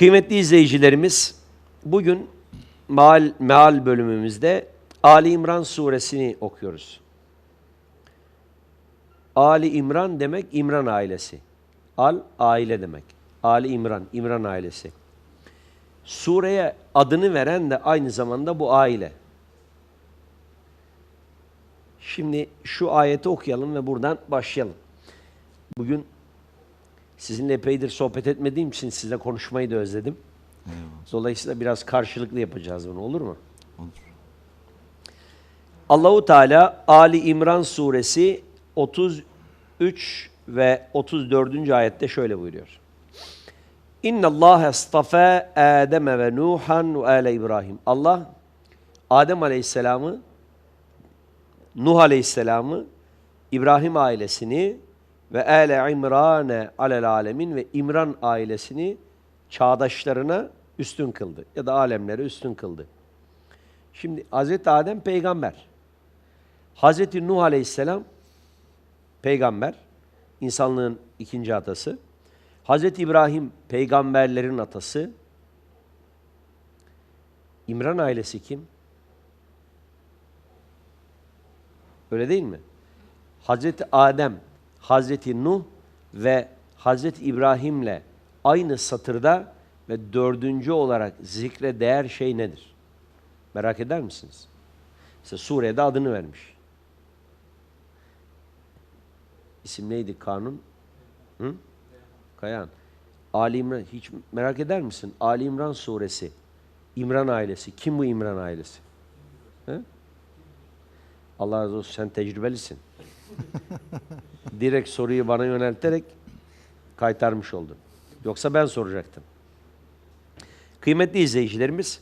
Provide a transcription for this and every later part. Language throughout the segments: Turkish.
Kıymetli izleyicilerimiz, bugün meal, meal bölümümüzde Ali İmran suresini okuyoruz. Ali İmran demek İmran ailesi. Al, aile demek. Ali İmran, İmran ailesi. Sureye adını veren de aynı zamanda bu aile. Şimdi şu ayeti okuyalım ve buradan başlayalım. Bugün sizinle epeydir sohbet etmediğim için sizle konuşmayı da özledim. Eyvallah. Dolayısıyla biraz karşılıklı yapacağız bunu olur mu? Olur. Allahu Teala Ali İmran suresi 33 ve 34. ayette şöyle buyuruyor. İnna Allah istafa Adem ve Nuhan ve ale İbrahim. Allah Adem Aleyhisselam'ı Nuh Aleyhisselam'ı İbrahim ailesini ve Ale İmran'e alel alemin ve İmran ailesini çağdaşlarına üstün kıldı ya da alemlere üstün kıldı. Şimdi Hazreti Adem peygamber. Hazreti Nuh Aleyhisselam peygamber, insanlığın ikinci atası. Hazreti İbrahim peygamberlerin atası. İmran ailesi kim? Öyle değil mi? Hazreti Adem, Hazreti Nuh ve Hazreti İbrahim'le aynı satırda ve dördüncü olarak zikre değer şey nedir? Merak eder misiniz? İşte Suriye'de adını vermiş. İsim neydi kanun? Hı? Kayan. Ali İmran. Hiç merak eder misin? Ali İmran suresi. İmran ailesi. Kim bu İmran ailesi? Hı? Allah razı olsun sen tecrübelisin. Direkt soruyu bana yönelterek kaytarmış oldun. Yoksa ben soracaktım. Kıymetli izleyicilerimiz,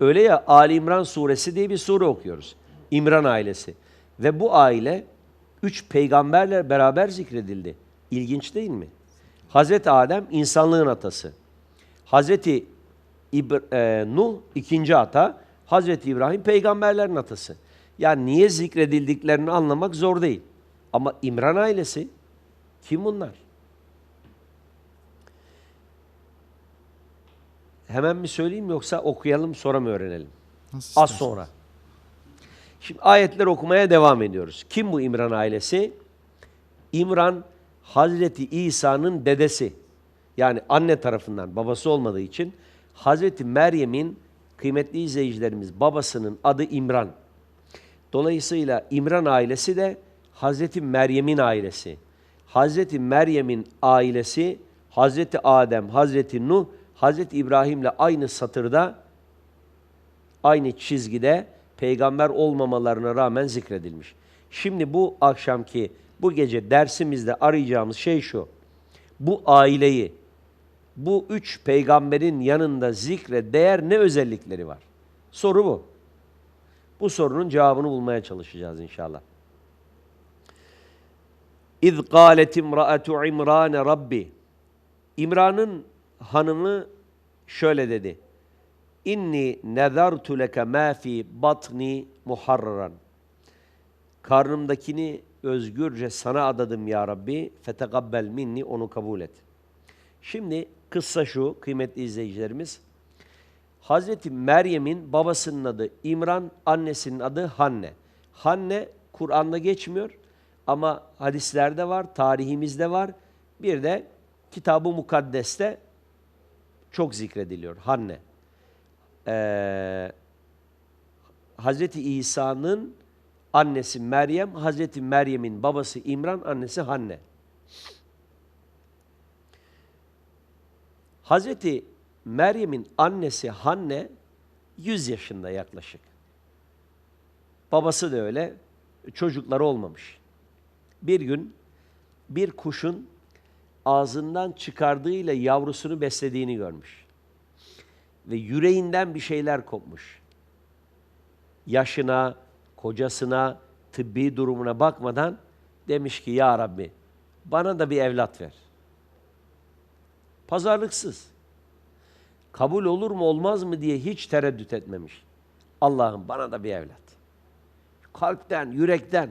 öyle ya Ali İmran suresi diye bir sure okuyoruz. İmran ailesi. Ve bu aile üç peygamberle beraber zikredildi. İlginç değil mi? Hazreti Adem insanlığın atası. Hazreti İbr- e, Nuh ikinci ata. Hazreti İbrahim peygamberlerin atası. Yani niye zikredildiklerini anlamak zor değil. Ama İmran ailesi kim bunlar? Hemen mi söyleyeyim yoksa okuyalım sonra mı öğrenelim? Nasıl Az istersen. sonra. Şimdi ayetler okumaya devam ediyoruz. Kim bu İmran ailesi? İmran Hazreti İsa'nın dedesi. Yani anne tarafından babası olmadığı için Hazreti Meryem'in kıymetli izleyicilerimiz babasının adı İmran. Dolayısıyla İmran ailesi de Hazreti Meryem'in ailesi. Hazreti Meryem'in ailesi Hazreti Adem, Hazreti Nuh, Hazreti İbrahim'le aynı satırda aynı çizgide peygamber olmamalarına rağmen zikredilmiş. Şimdi bu akşamki, bu gece dersimizde arayacağımız şey şu. Bu aileyi, bu üç peygamberin yanında zikre değer ne özellikleri var? Soru bu. Bu sorunun cevabını bulmaya çalışacağız inşallah. İz قَالَتْ اِمْرَأَةُ عِمْرَانَ Rabbi İmran'ın hanımı şöyle dedi. İnni nezartu leke ma fi batni muharraran. Karnımdakini özgürce sana adadım ya Rabbi. Fetekabbel minni onu kabul et. Şimdi kıssa şu kıymetli izleyicilerimiz. Hazreti Meryem'in babasının adı İmran, annesinin adı Hanne. Hanne Kur'an'da geçmiyor ama hadislerde var, tarihimizde var. Bir de Kitab-ı Mukaddes'te çok zikrediliyor Hanne. Ee, Hazreti İsa'nın annesi Meryem, Hazreti Meryem'in babası İmran, annesi Hanne. Hazreti Meryem'in annesi Hanne 100 yaşında yaklaşık. Babası da öyle. Çocukları olmamış. Bir gün bir kuşun ağzından çıkardığıyla yavrusunu beslediğini görmüş. Ve yüreğinden bir şeyler kopmuş. Yaşına, kocasına, tıbbi durumuna bakmadan demiş ki ya Rabbi bana da bir evlat ver. Pazarlıksız. Kabul olur mu olmaz mı diye hiç tereddüt etmemiş. Allah'ım bana da bir evlat. Kalpten, yürekten.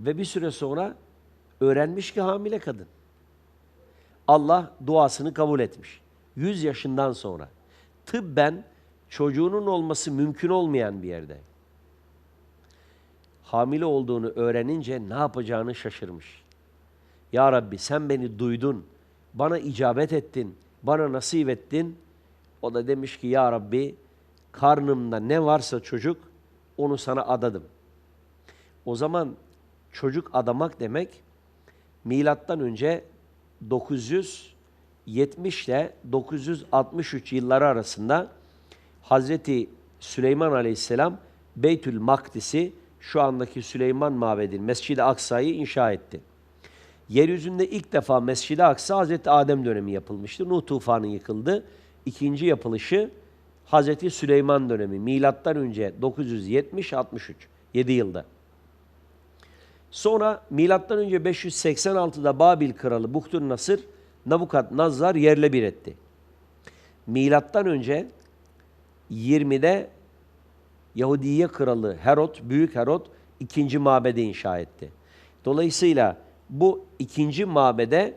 Ve bir süre sonra öğrenmiş ki hamile kadın. Allah duasını kabul etmiş. 100 yaşından sonra tıbben çocuğunun olması mümkün olmayan bir yerde hamile olduğunu öğrenince ne yapacağını şaşırmış. Ya Rabbi sen beni duydun, bana icabet ettin, bana nasip ettin. O da demiş ki Ya Rabbi karnımda ne varsa çocuk onu sana adadım. O zaman çocuk adamak demek milattan önce 970 ile 963 yılları arasında Hazreti Süleyman Aleyhisselam Beytül Makdis'i şu andaki Süleyman Mabedi'nin Mescid-i Aksa'yı inşa etti. Yeryüzünde ilk defa Mescid-i Aksa Hazreti Adem dönemi yapılmıştı. Nuh tufanı yıkıldı. İkinci yapılışı Hazreti Süleyman dönemi. Milattan önce 970-63 7 yılda. Sonra milattan önce 586'da Babil kralı Buhtun Nasır Nabukadnezar yerle bir etti. Milattan önce 20'de Yahudiye kralı Herod, Büyük Herod ikinci mabede inşa etti. Dolayısıyla bu ikinci mabede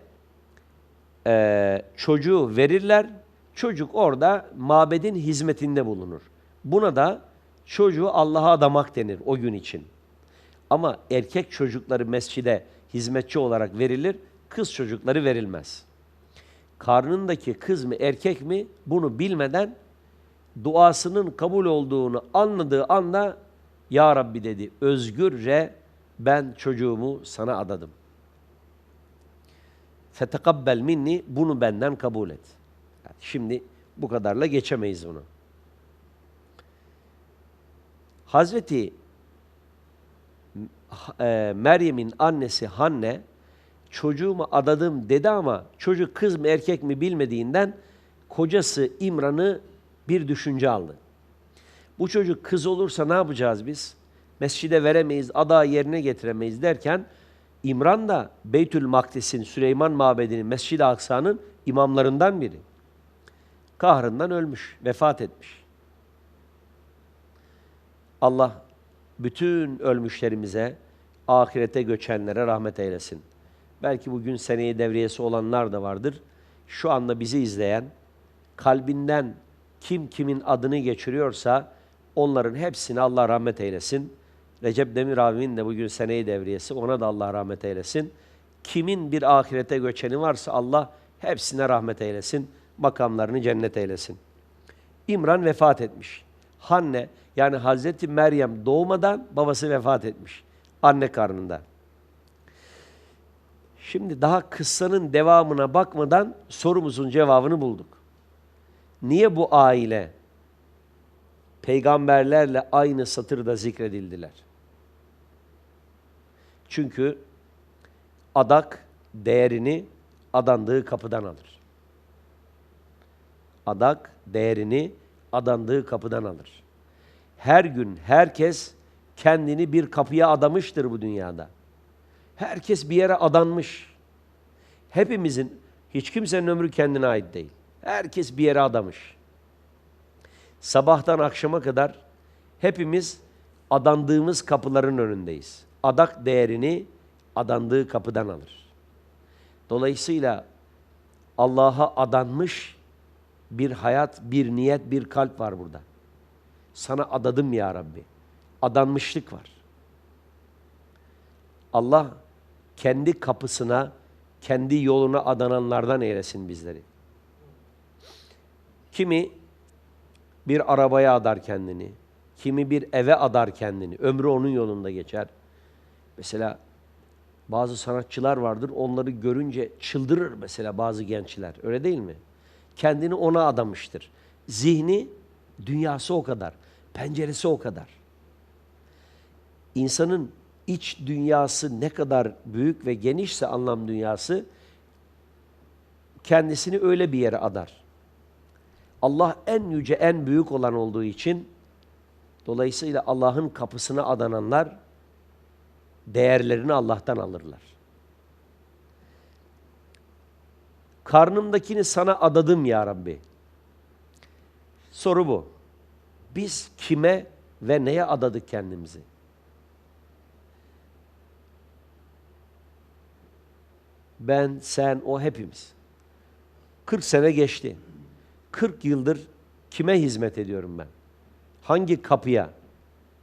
e, çocuğu verirler, çocuk orada mabedin hizmetinde bulunur. Buna da çocuğu Allah'a adamak denir o gün için. Ama erkek çocukları mescide hizmetçi olarak verilir, kız çocukları verilmez. Karnındaki kız mı erkek mi bunu bilmeden duasının kabul olduğunu anladığı anda Ya Rabbi dedi özgürce ben çocuğumu sana adadım. Fetekabbel minni bunu benden kabul et. Şimdi bu kadarla geçemeyiz bunu. Hazreti e, Meryem'in annesi Hanne çocuğumu adadım dedi ama çocuk kız mı erkek mi bilmediğinden kocası İmran'ı bir düşünce aldı. Bu çocuk kız olursa ne yapacağız biz? Mescide veremeyiz, ada yerine getiremeyiz derken İmran da Beytül Makdis'in, Süleyman Mabedi'nin, Mescid-i Aksa'nın imamlarından biri. Kahrından ölmüş, vefat etmiş. Allah bütün ölmüşlerimize, ahirete göçenlere rahmet eylesin. Belki bugün seneye devriyesi olanlar da vardır. Şu anda bizi izleyen, kalbinden kim kimin adını geçiriyorsa onların hepsine Allah rahmet eylesin. Recep Demir abimin de bugün seneyi devriyesi ona da Allah rahmet eylesin. Kimin bir ahirete göçeni varsa Allah hepsine rahmet eylesin. Makamlarını cennet eylesin. İmran vefat etmiş. Hanne yani Hazreti Meryem doğmadan babası vefat etmiş. Anne karnında. Şimdi daha kıssanın devamına bakmadan sorumuzun cevabını bulduk. Niye bu aile peygamberlerle aynı satırda zikredildiler? Çünkü adak değerini adandığı kapıdan alır. Adak değerini adandığı kapıdan alır. Her gün herkes kendini bir kapıya adamıştır bu dünyada. Herkes bir yere adanmış. Hepimizin, hiç kimsenin ömrü kendine ait değil. Herkes bir yere adamış. Sabahtan akşama kadar hepimiz adandığımız kapıların önündeyiz. Adak değerini adandığı kapıdan alır. Dolayısıyla Allah'a adanmış bir hayat, bir niyet, bir kalp var burada. Sana adadım ya Rabbi. Adanmışlık var. Allah kendi kapısına, kendi yoluna adananlardan eylesin bizleri. Kimi bir arabaya adar kendini, kimi bir eve adar kendini. Ömrü onun yolunda geçer. Mesela bazı sanatçılar vardır, onları görünce çıldırır mesela bazı gençler. Öyle değil mi? Kendini ona adamıştır. Zihni, dünyası o kadar. Penceresi o kadar. İnsanın iç dünyası ne kadar büyük ve genişse anlam dünyası, kendisini öyle bir yere adar. Allah en yüce, en büyük olan olduğu için dolayısıyla Allah'ın kapısına adananlar değerlerini Allah'tan alırlar. Karnımdakini sana adadım ya Rabbi. Soru bu. Biz kime ve neye adadık kendimizi? Ben, sen, o hepimiz. 40 sene geçti. 40 yıldır kime hizmet ediyorum ben? Hangi kapıya?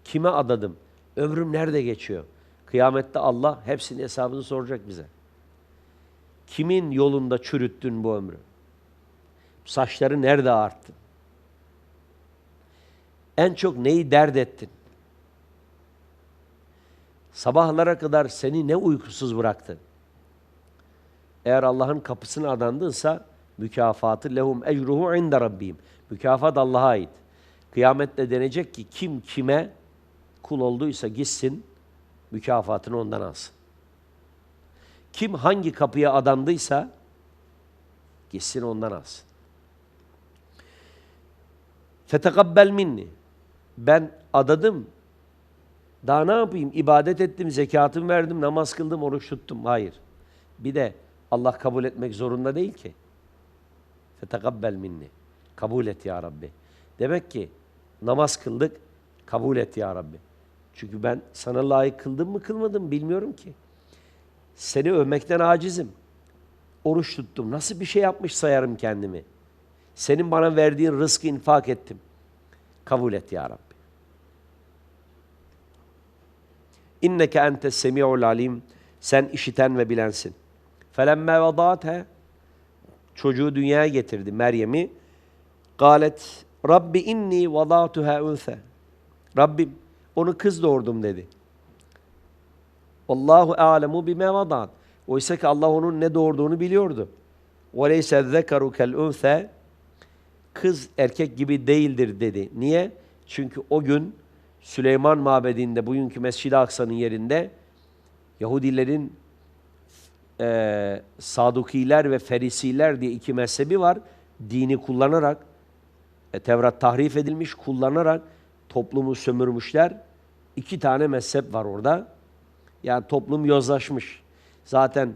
Kime adadım? Ömrüm nerede geçiyor? Kıyamette Allah hepsinin hesabını soracak bize. Kimin yolunda çürüttün bu ömrü? Saçları nerede arttın? En çok neyi dert ettin? Sabahlara kadar seni ne uykusuz bıraktı? Eğer Allah'ın kapısına adandınsa mükafatı lehum ecruhu inde rabbim. Mükafat Allah'a ait. Kıyamette denecek ki kim kime kul olduysa gitsin mükafatını ondan alsın. Kim hangi kapıya adandıysa gitsin ondan alsın. Fetekabbel minni. Ben adadım. Daha ne yapayım? İbadet ettim, zekatımı verdim, namaz kıldım, oruç tuttum. Hayır. Bir de Allah kabul etmek zorunda değil ki. Fetekabbel minni. Kabul et ya Rabbi. Demek ki namaz kıldık, kabul et ya Rabbi. Çünkü ben sana layık kıldım mı kılmadım bilmiyorum ki. Seni övmekten acizim. Oruç tuttum. Nasıl bir şey yapmış sayarım kendimi. Senin bana verdiğin rızkı infak ettim. Kabul et ya Rabbi. İnneke entes semi'ul alim. Sen işiten ve bilensin. Felemme vada'atha çocuğu dünyaya getirdi Meryem'i. Galet Rabbi inni vada'tuha unsa. Rabbim onu kız doğurdum dedi. Allahu a'lemu bima vada'at. Oysa ki Allah onun ne doğurduğunu biliyordu. Ve leyse zekaru kel unsa. Kız erkek gibi değildir dedi. Niye? Çünkü o gün Süleyman Mabedi'nde, bugünkü Mescid-i Aksa'nın yerinde Yahudilerin e, Sadukiler ve Ferisiler diye iki mezhebi var. Dini kullanarak, e, Tevrat tahrif edilmiş, kullanarak toplumu sömürmüşler. İki tane mezhep var orada. Yani toplum yozlaşmış. Zaten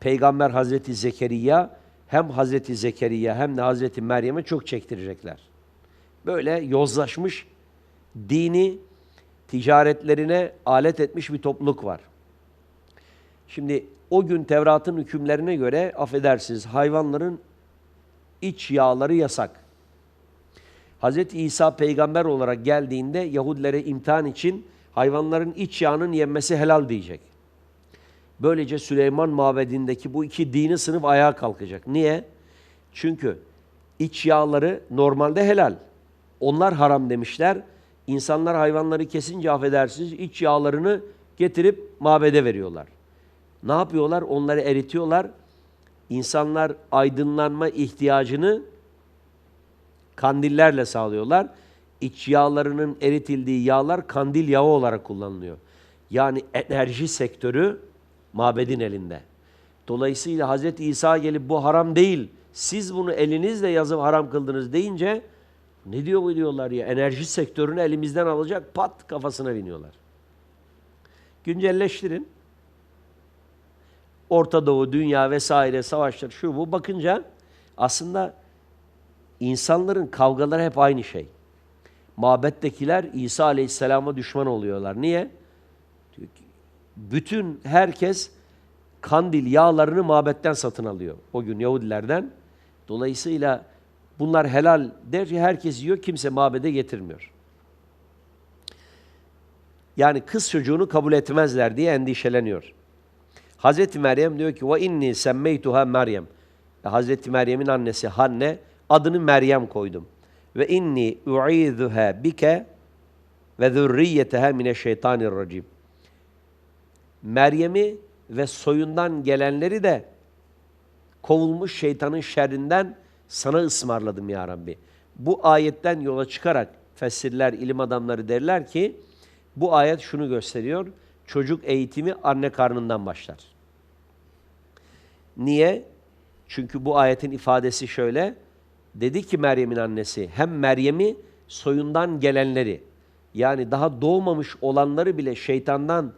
Peygamber Hazreti Zekeriya hem Hazreti Zekeriya hem de Hazreti Meryem'e çok çektirecekler. Böyle yozlaşmış, dini ticaretlerine alet etmiş bir topluluk var. Şimdi o gün Tevrat'ın hükümlerine göre affedersiniz hayvanların iç yağları yasak. Hz. İsa peygamber olarak geldiğinde Yahudilere imtihan için hayvanların iç yağının yenmesi helal diyecek. Böylece Süleyman mabedindeki bu iki dini sınıf ayağa kalkacak. Niye? Çünkü iç yağları normalde helal. Onlar haram demişler. İnsanlar hayvanları kesince affedersiniz iç yağlarını getirip mabede veriyorlar. Ne yapıyorlar? Onları eritiyorlar. İnsanlar aydınlanma ihtiyacını kandillerle sağlıyorlar. İç yağlarının eritildiği yağlar kandil yağı olarak kullanılıyor. Yani enerji sektörü mabedin elinde. Dolayısıyla Hz. İsa gelip bu haram değil, siz bunu elinizle yazıp haram kıldınız deyince ne diyor bu diyorlar ya enerji sektörünü elimizden alacak pat kafasına biniyorlar. Güncelleştirin. Orta Doğu, dünya vesaire savaşlar şu bu bakınca aslında insanların kavgaları hep aynı şey. Mabettekiler İsa Aleyhisselam'a düşman oluyorlar. Niye? Bütün herkes kandil yağlarını mabetten satın alıyor. O gün Yahudilerden. Dolayısıyla bunlar helal der herkes yiyor kimse mabede getirmiyor. Yani kız çocuğunu kabul etmezler diye endişeleniyor. Hazreti Meryem diyor ki ve inni semmeytuha Meryem. Hazreti Meryem'in annesi Hanne adını Meryem koydum. Ve inni u'izuha bike ve zürriyeteha mineşşeytanirracim. Meryem'i ve soyundan gelenleri de kovulmuş şeytanın şerrinden sana ısmarladım ya Rabbi. Bu ayetten yola çıkarak fessirler, ilim adamları derler ki bu ayet şunu gösteriyor. Çocuk eğitimi anne karnından başlar. Niye? Çünkü bu ayetin ifadesi şöyle. Dedi ki Meryem'in annesi hem Meryem'i soyundan gelenleri yani daha doğmamış olanları bile şeytandan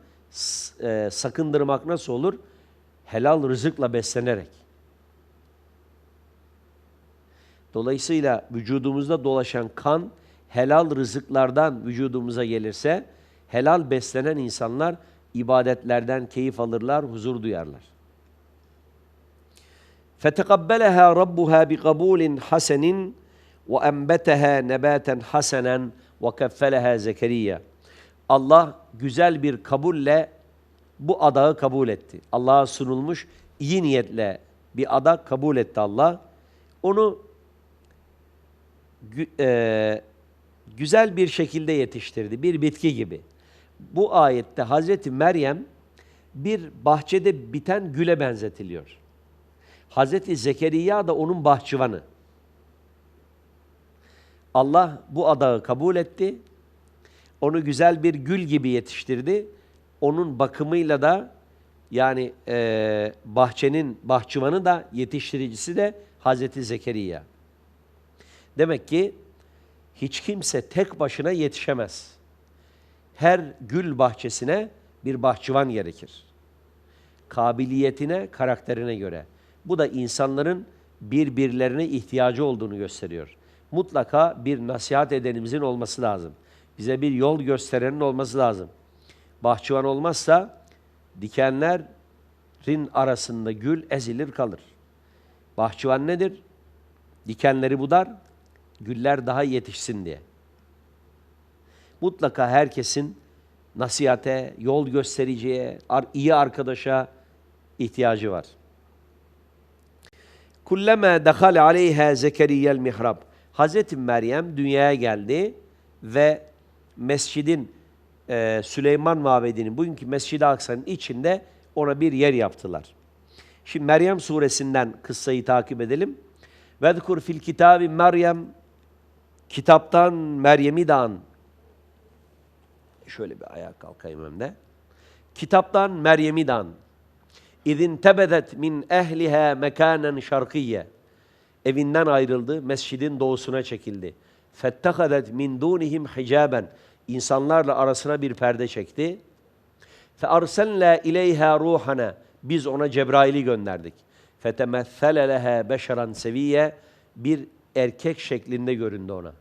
e, sakındırmak nasıl olur? Helal rızıkla beslenerek. Dolayısıyla vücudumuzda dolaşan kan helal rızıklardan vücudumuza gelirse helal beslenen insanlar ibadetlerden keyif alırlar, huzur duyarlar. فَتَقَبَّلَهَا رَبُّهَا بِقَبُولٍ حَسَنٍ وَاَنْبَتَهَا نَبَاتًا حَسَنًا وَكَفَّلَهَا زَكَرِيَّا Allah güzel bir kabulle bu adağı kabul etti. Allah'a sunulmuş iyi niyetle bir adak kabul etti Allah. Onu gü- e, güzel bir şekilde yetiştirdi. Bir bitki gibi. Bu ayette Hazreti Meryem bir bahçede biten güle benzetiliyor. Hazreti Zekeriya da onun bahçıvanı. Allah bu adağı kabul etti. Onu güzel bir gül gibi yetiştirdi. Onun bakımıyla da yani eee, bahçenin bahçıvanı da yetiştiricisi de Hazreti Zekeriya. Demek ki hiç kimse tek başına yetişemez. Her gül bahçesine bir bahçıvan gerekir. Kabiliyetine, karakterine göre. Bu da insanların birbirlerine ihtiyacı olduğunu gösteriyor. Mutlaka bir nasihat edenimizin olması lazım. Bize bir yol gösterenin olması lazım. Bahçıvan olmazsa dikenlerin arasında gül ezilir kalır. Bahçıvan nedir? Dikenleri budar, güller daha yetişsin diye. Mutlaka herkesin nasihate, yol göstericiye, iyi arkadaşa ihtiyacı var. Kullama dahal aleyha Zekeriya'l mihrab. Hazreti Meryem dünyaya geldi ve mescidin e, Süleyman Mabedi'nin bugünkü Mescid-i Aksa'nın içinde ona bir yer yaptılar. Şimdi Meryem suresinden kıssayı takip edelim. Vezkur fil kitabi Meryem kitaptan Meryem'i an. Şöyle bir ayağa kalkayım hem de. Kitaptan Meryem'i de İzin tebedet min ehliha mekanen şarkiyye. Evinden ayrıldı, mescidin doğusuna çekildi. Fettehadet min dunihim hicaben. İnsanlarla arasına bir perde çekti. Arsalna ileyha ruhana. Biz ona Cebrail'i gönderdik. Fetemessele leha beşeran seviye. Bir erkek şeklinde göründü ona.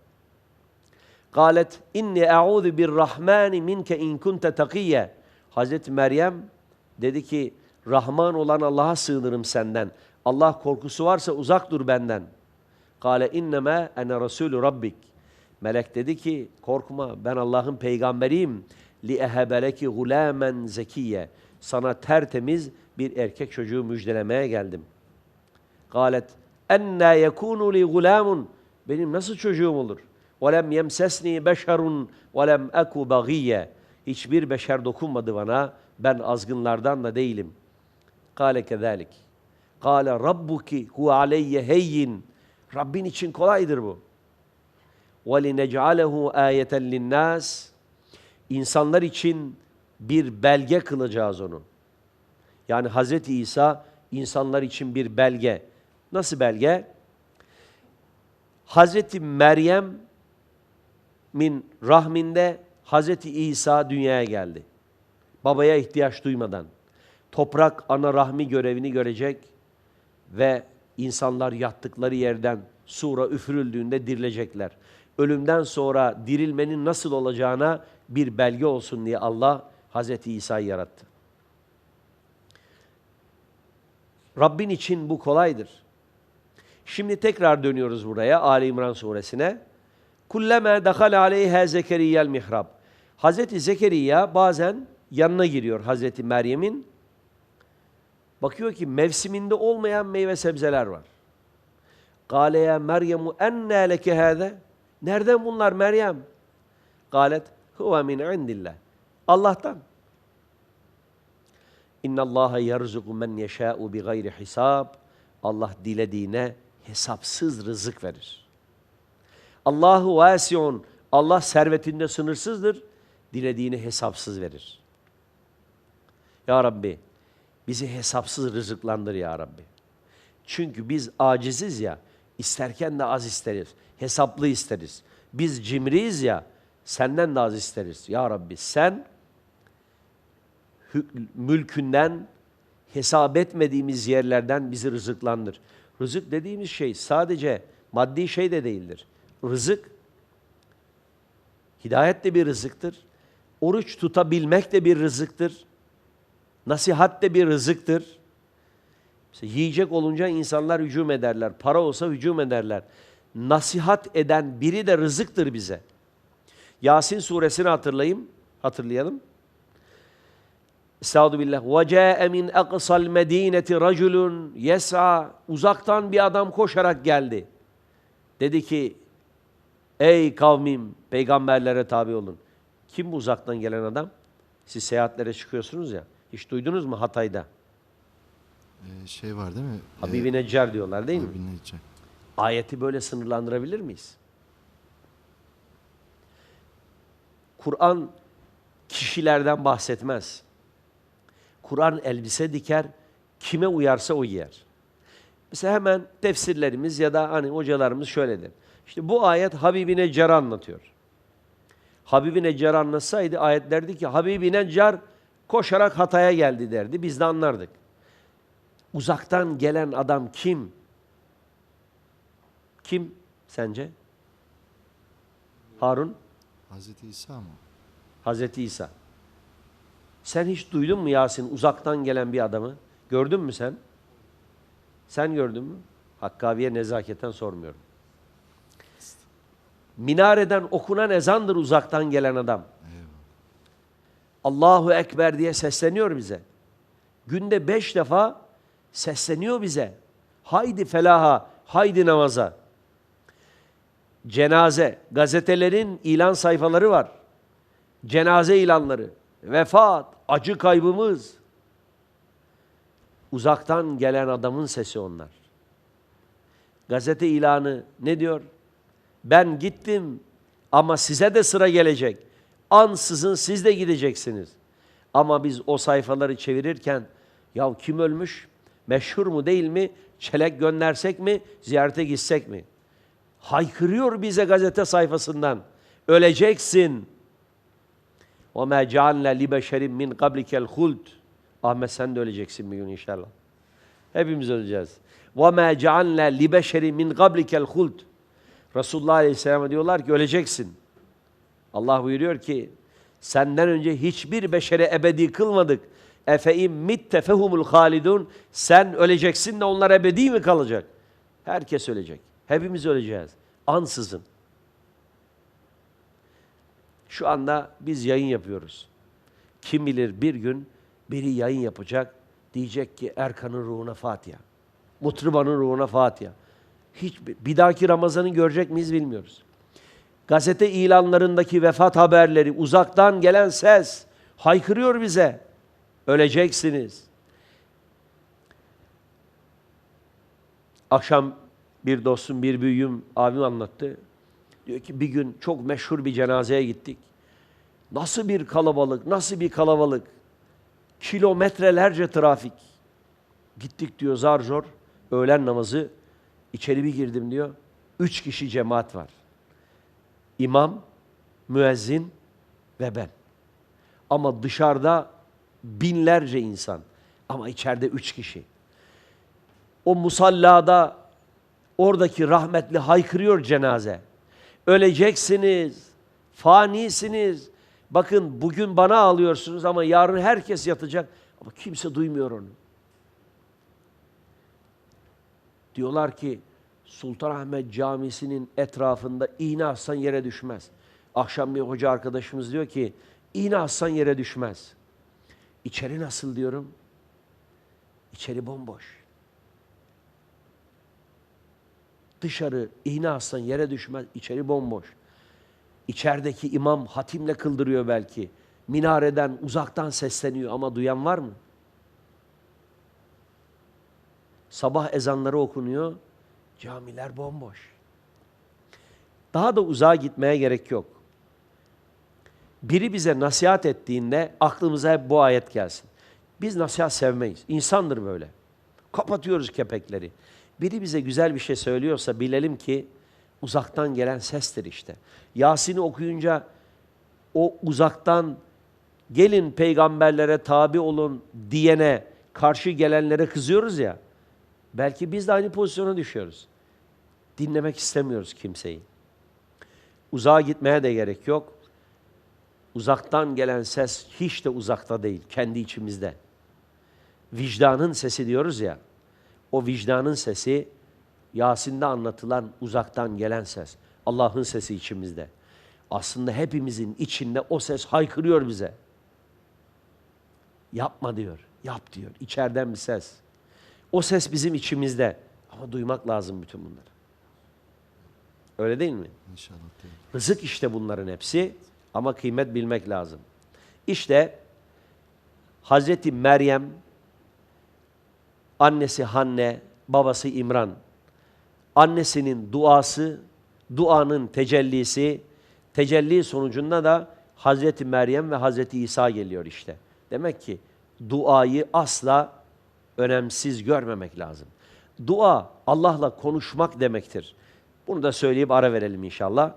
Galet inni e'udhu birrahmani minke in kunte takiyye. Hazreti Meryem dedi ki Rahman olan Allah'a sığınırım senden. Allah korkusu varsa uzak dur benden. Kale inneme ene rasulü rabbik. Melek dedi ki korkma ben Allah'ın peygamberiyim. Li ehebeleki gulamen zekiye. Sana tertemiz bir erkek çocuğu müjdelemeye geldim. Galet enna yekunu li gulamun. Benim nasıl çocuğum olur? وَلَمْ يَمْسَسْنِي بَشَرٌ وَلَمْ اَكُ بَغِيَّ Hiçbir beşer dokunmadı bana. Ben azgınlardan da değilim. Kale kezalik. Kale rabbuki hu aleyye heyyin. Rabbin için kolaydır bu. وَلِنَجْعَلَهُ آيَةً لِلنَّاسِ İnsanlar için bir belge kılacağız onu. Yani Hazreti İsa insanlar için bir belge. Nasıl belge? Hazreti Meryem min rahminde Hazreti İsa dünyaya geldi. Babaya ihtiyaç duymadan. Toprak ana rahmi görevini görecek ve insanlar yattıkları yerden sura üfürüldüğünde dirilecekler. Ölümden sonra dirilmenin nasıl olacağına bir belge olsun diye Allah Hazreti İsa'yı yarattı. Rabbin için bu kolaydır. Şimdi tekrar dönüyoruz buraya Ali İmran suresine. Kulleme dahal aleyha Zekeriya'l mihrab. Hazreti Zekeriya bazen yanına giriyor Hazreti Meryem'in. Bakıyor ki mevsiminde olmayan meyve sebzeler var. Kale ya Meryemu enne leke hâze? Nereden bunlar Meryem? Galet huve min indillah. Allah'tan. İnna Allaha yerzuku men yeşâ'u bi gayri hisab. Allah dilediğine hesapsız rızık verir. Allahu vasiun. Allah servetinde sınırsızdır. Dilediğini hesapsız verir. Ya Rabbi bizi hesapsız rızıklandır ya Rabbi. Çünkü biz aciziz ya, isterken de az isteriz. Hesaplı isteriz. Biz cimriyiz ya, senden de az isteriz. Ya Rabbi sen mülkünden hesap etmediğimiz yerlerden bizi rızıklandır. Rızık dediğimiz şey sadece maddi şey de değildir. Rızık hidayet de bir rızıktır. Oruç tutabilmek de bir rızıktır. Nasihat de bir rızıktır. Mesela yiyecek olunca insanlar hücum ederler. Para olsa hücum ederler. nasihat eden biri de rızıktır bize. Yasin suresini hatırlayayım, hatırlayalım. Estağdu billah. Ca'e min aqsal medineti raculun yes'a. Uzaktan bir adam koşarak geldi. Dedi ki, ey kavmim, peygamberlere tabi olun. Kim bu uzaktan gelen adam? Siz seyahatlere çıkıyorsunuz ya. Hiç duydunuz mu Hatay'da? Ee, şey var değil mi? Habibi Neccar diyorlar değil mi? Habibi Neccar. Ayeti böyle sınırlandırabilir miyiz? Kur'an kişilerden bahsetmez. Kur'an elbise diker, kime uyarsa o giyer. Mesela hemen tefsirlerimiz ya da hani hocalarımız şöyle der. İşte bu ayet Habibi Neccar'ı anlatıyor. Habibi Neccar'ı anlatsaydı ayet derdi ki Habibi Neccar koşarak Hatay'a geldi derdi. Biz de anlardık. Uzaktan gelen adam kim? Kim sence? Harun? Hazreti İsa mı? Hazreti İsa. Sen hiç duydun mu Yasin uzaktan gelen bir adamı? Gördün mü sen? Sen gördün mü? Hakkı abiye nezaketen sormuyorum. Minareden okunan ezandır uzaktan gelen adam. Allahu Ekber diye sesleniyor bize. Günde beş defa sesleniyor bize. Haydi felaha, haydi namaza. Cenaze, gazetelerin ilan sayfaları var. Cenaze ilanları, vefat, acı kaybımız. Uzaktan gelen adamın sesi onlar. Gazete ilanı ne diyor? Ben gittim ama size de sıra gelecek. Ansızın siz de gideceksiniz. Ama biz o sayfaları çevirirken ya kim ölmüş? Meşhur mu değil mi? Çelek göndersek mi? Ziyarete gitsek mi? Haykırıyor bize gazete sayfasından. Öleceksin. O ma cealna li beşerin min qablikel huld. Ahmet sen de öleceksin bir gün inşallah. Hepimiz öleceğiz. Ve ma cealna li beşerin min qablikel huld. Resulullah Aleyhisselam diyorlar ki öleceksin. Allah buyuruyor ki senden önce hiçbir beşere ebedi kılmadık. Efe'im mitte fehumul halidun. Sen öleceksin de onlar ebedi mi kalacak? Herkes ölecek. Hepimiz öleceğiz. Ansızın. Şu anda biz yayın yapıyoruz. Kim bilir bir gün biri yayın yapacak. Diyecek ki Erkan'ın ruhuna Fatiha. Mutriba'nın ruhuna Fatiha. Hiç bir dahaki Ramazan'ı görecek miyiz bilmiyoruz. Gazete ilanlarındaki vefat haberleri, uzaktan gelen ses haykırıyor bize. Öleceksiniz. Akşam bir dostum, bir büyüğüm abim anlattı. Diyor ki bir gün çok meşhur bir cenazeye gittik. Nasıl bir kalabalık, nasıl bir kalabalık. Kilometrelerce trafik. Gittik diyor zar zor. Öğlen namazı. içeri bir girdim diyor. Üç kişi cemaat var. İmam, müezzin ve ben. Ama dışarıda binlerce insan. Ama içeride üç kişi. O musallada oradaki rahmetli haykırıyor cenaze. Öleceksiniz, fanisiniz. Bakın bugün bana ağlıyorsunuz ama yarın herkes yatacak. Ama kimse duymuyor onu. Diyorlar ki Sultanahmet Camisi'nin etrafında iğne atsan yere düşmez. Akşam bir hoca arkadaşımız diyor ki iğne atsan yere düşmez. İçeri nasıl diyorum? İçeri bomboş. Dışarı iğne atsan yere düşmez, içeri bomboş. İçerideki imam hatimle kıldırıyor belki. Minareden uzaktan sesleniyor ama duyan var mı? Sabah ezanları okunuyor. Camiler bomboş. Daha da uzağa gitmeye gerek yok. Biri bize nasihat ettiğinde aklımıza hep bu ayet gelsin. Biz nasihat sevmeyiz. İnsandır böyle. Kapatıyoruz kepekleri. Biri bize güzel bir şey söylüyorsa bilelim ki uzaktan gelen sestir işte. Yasin'i okuyunca o uzaktan gelin peygamberlere tabi olun diyene karşı gelenlere kızıyoruz ya. Belki biz de aynı pozisyona düşüyoruz. Dinlemek istemiyoruz kimseyi. Uzağa gitmeye de gerek yok. Uzaktan gelen ses hiç de uzakta değil, kendi içimizde. Vicdanın sesi diyoruz ya, o vicdanın sesi Yasin'de anlatılan uzaktan gelen ses. Allah'ın sesi içimizde. Aslında hepimizin içinde o ses haykırıyor bize. Yapma diyor. Yap diyor. İçeriden bir ses. O ses bizim içimizde. Ama duymak lazım bütün bunları. Öyle değil mi? İnşallah değil. Rızık işte bunların hepsi ama kıymet bilmek lazım. İşte Hazreti Meryem, annesi Hanne, babası İmran, annesinin duası, duanın tecellisi, tecelli sonucunda da Hazreti Meryem ve Hazreti İsa geliyor işte. Demek ki duayı asla önemsiz görmemek lazım. Dua Allah'la konuşmak demektir. Bunu da söyleyip ara verelim inşallah.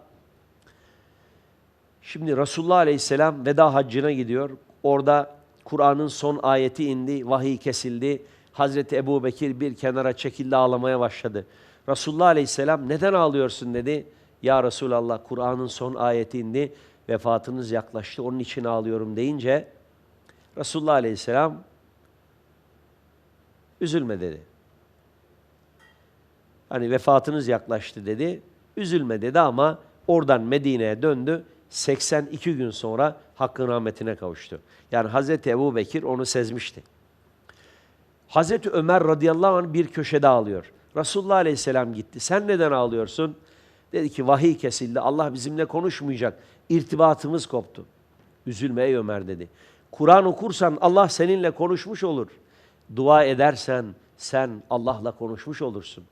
Şimdi Resulullah Aleyhisselam veda haccına gidiyor. Orada Kur'an'ın son ayeti indi, vahiy kesildi. Hazreti Ebu Bekir bir kenara çekildi ağlamaya başladı. Resulullah Aleyhisselam neden ağlıyorsun dedi. Ya Resulallah Kur'an'ın son ayeti indi, vefatınız yaklaştı onun için ağlıyorum deyince Resulullah Aleyhisselam üzülme dedi. Hani vefatınız yaklaştı dedi. Üzülme dedi ama oradan Medine'ye döndü. 82 gün sonra Hakk'ın rahmetine kavuştu. Yani Hazreti Ebu Bekir onu sezmişti. Hazreti Ömer radıyallahu anh bir köşede ağlıyor. Resulullah aleyhisselam gitti. Sen neden ağlıyorsun? Dedi ki vahiy kesildi. Allah bizimle konuşmayacak. İrtibatımız koptu. Üzülme ey Ömer dedi. Kur'an okursan Allah seninle konuşmuş olur. Dua edersen sen Allah'la konuşmuş olursun.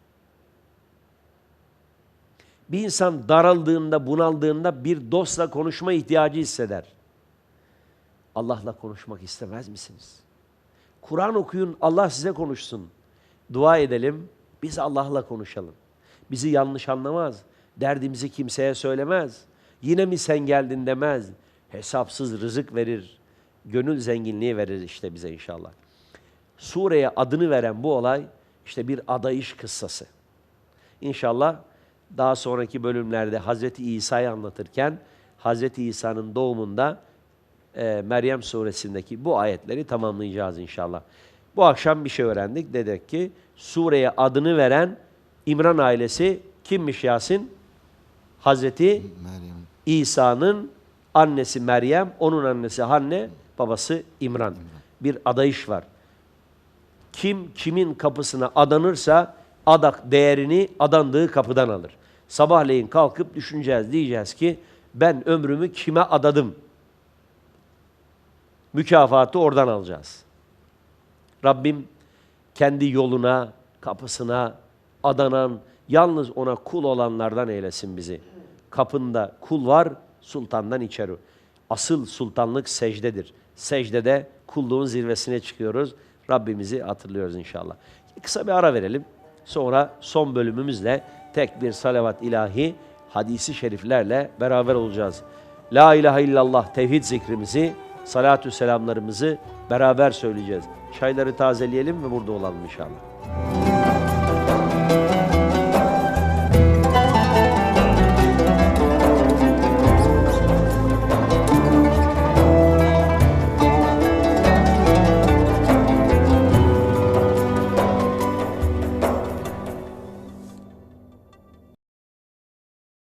Bir insan daraldığında, bunaldığında bir dostla konuşma ihtiyacı hisseder. Allah'la konuşmak istemez misiniz? Kur'an okuyun, Allah size konuşsun. Dua edelim, biz Allah'la konuşalım. Bizi yanlış anlamaz. Derdimizi kimseye söylemez. Yine mi sen geldin demez. Hesapsız rızık verir. Gönül zenginliği verir işte bize inşallah. Sureye adını veren bu olay işte bir adayış kıssası. İnşallah daha sonraki bölümlerde Hazreti İsa'yı anlatırken Hazreti İsa'nın doğumunda e, Meryem suresindeki bu ayetleri tamamlayacağız inşallah. Bu akşam bir şey öğrendik. Dedik ki sureye adını veren İmran ailesi kimmiş Yasin? Hazreti. İsa'nın annesi Meryem, onun annesi Hanne, babası İmran. Bir adayış var. Kim kimin kapısına adanırsa adak değerini adandığı kapıdan alır. Sabahleyin kalkıp düşüneceğiz diyeceğiz ki ben ömrümü kime adadım? Mükafatı oradan alacağız. Rabbim kendi yoluna, kapısına adanan, yalnız ona kul olanlardan eylesin bizi. Kapında kul var, sultandan içeri. Asıl sultanlık secdedir. Secdede kulluğun zirvesine çıkıyoruz. Rabbimizi hatırlıyoruz inşallah. Kısa bir ara verelim. Sonra son bölümümüzle tek bir salavat ilahi hadisi şeriflerle beraber olacağız. La ilahe illallah tevhid zikrimizi, salatü selamlarımızı beraber söyleyeceğiz. Çayları tazeleyelim ve burada olalım inşallah.